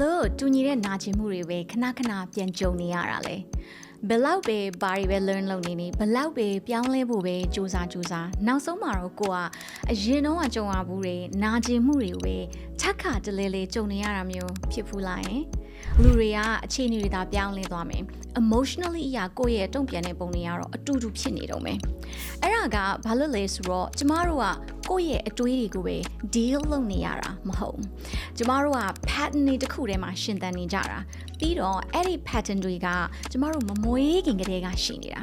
လို့တူညီတဲ့နာကျင်မှုတွေပဲခဏခဏပြန်ကြုံနေရတာလဲဘယ်လောက်ပဲဘာတွေပဲ learn လုပ်နေနေဘယ်လောက်ပဲပြောင်းလဲဖို့ပဲစူးစမ်းစူးစမ်းနောက်ဆုံးမှာတော့ကိုကအရင်တော့ကကြုံရဘူးတွေနာကျင်မှုတွေကိုပဲချက်ခါတလဲလဲကြုံနေရတာမျိုးဖြစ်ဖူးလာရင်လူတွေကအခြေအနေတွေသာပြောင်းလဲသွားမယ် emotionally အရာကိုယ့်ရဲ့တုံ့ပြန်တဲ့ပုံတွေကတော့အတူတူဖြစ်နေတော့မယ်အဲ့ဒါကဘာလို့လဲဆိုတော့ကျမတို့က ကိုယ့်ရဲ့အတွေးတွေကိုပဲ deal လုပ်နေရတာမဟုတ်ဘူးကျမတို့က pattern တွေတစ်ခုထဲမှာရှင်သန်နေကြတာပြီးတော့အဲ့ဒီ pattern တွေကကျမတို့မမွေးခင်ကတည်းကရှိနေတာ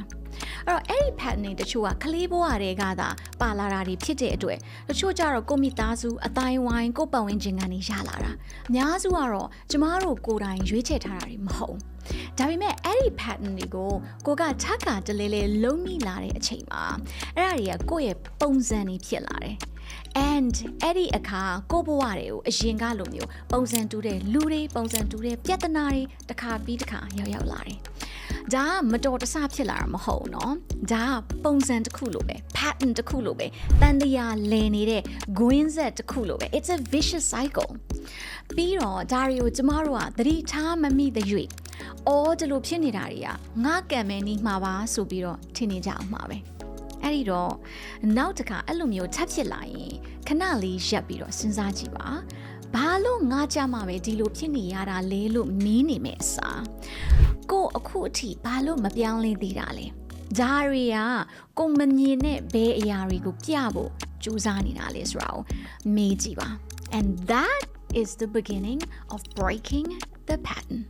အဲ့တော့အဲ့ဒီ pattern တွေတချို့ကကလေးဘဝတွေကသာပါလာတာတွေဖြစ်တဲ့အတွက်တချို့ကြတော့ကိုယ့်မိသားစုအတိုင်းဝိုင်းကိုယ့်ပတ်ဝန်းကျင်ကနေရလာတာအများစုကတော့ကျမတို့ကိုယ်တိုင်ရွေးချယ်ထားတာတွေမဟုတ်ဘူးဒါပေမဲ့အဲ့ဒီ pattern တွေကိုကိုကချက်ကတလဲလဲလုံးမိလာတဲ့အချိန်မှာအဲ့ဒါတွေကကိုယ့်ရဲ့ပုံစံတွေဖြစ်လာတယ် and အဲ့ဒီအခါကိုယ့်ဘဝတွေကိုအရင်ကလိုမျိုးပုံစံတူတဲ့လူတွေပုံစံတူတဲ့ပြဿနာတွေတစ်ခါပြီးတစ်ခါရောက်ရောက်လာတယ်။ ဒါကမတော်တဆဖြစ်လာတာမဟုတ်ဘူးเนาะ။ဒါကပုံစံတစ်ခုလိုပဲ pattern တစ်ခုလိုပဲတန်တရားလည်နေတဲ့ green set တစ်ခုလိုပဲ it's a vicious cycle ပြီးတော့ဒါတွေကိုကျမတို့ကသတိထားမမိတဲ့၍အော်ဒီလိုဖြစ်နေတာတွေကငါကံမဲနီးမှာပါဆိုပြီးတော့ထင်နေကြအောင်မှာပဲ။အဲ့ဒီတော့နောက်တစ်ခါအဲ့လိုမျိုးထပ်ဖြစ်လာရင်ခဏလေးရပ်ပြီးတော့စဉ်းစားကြည့်ပါ ဘာလို့ငါကြမှာပဲဒီလိုဖြစ်နေရတာလဲလို့မင်းနေမဲ့အစားကို့အခုအထိဘာလို့မပြောင်းလဲသေးတာလဲဒါတွေကကိုမမြင်တဲ့ဘဲအရာတွေကိုပြဖို့ကြိုးစားနေတာလေဆိုတော့မေးကြည့်ပါ and that is the beginning of breaking the pattern